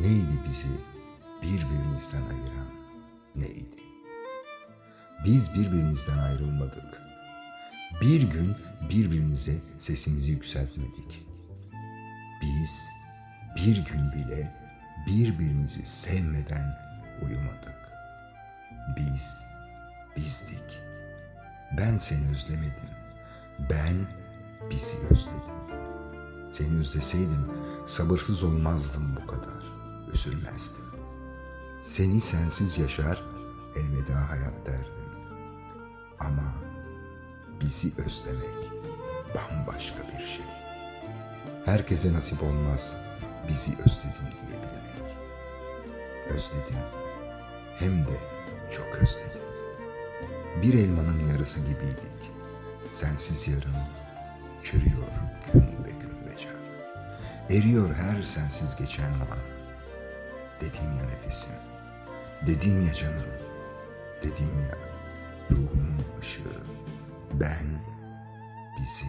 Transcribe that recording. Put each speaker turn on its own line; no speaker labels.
Neydi bizi birbirimizden ayıran? Neydi? Biz birbirimizden ayrılmadık. Bir gün birbirimize sesimizi yükseltmedik. Biz bir gün bile birbirimizi sevmeden uyumadık. Biz bizdik. Ben seni özlemedim. Ben bizi özledim. Seni özleseydim sabırsız olmazdım bu kadar. Üzülmezdim. Seni sensiz yaşar, elveda hayat derdim. Ama bizi özlemek bambaşka bir şey. Herkese nasip olmaz bizi özledim diyebilmek. Özledim. Hem de çok özledim. Bir elmanın yarısı gibiydik. Sensiz yarım çürüyor gün be gün be can. Eriyor her sensiz geçen an. Dedim ya nefesim, dedim ya canım, dedim ya ruhumun ışığı. Ben bizi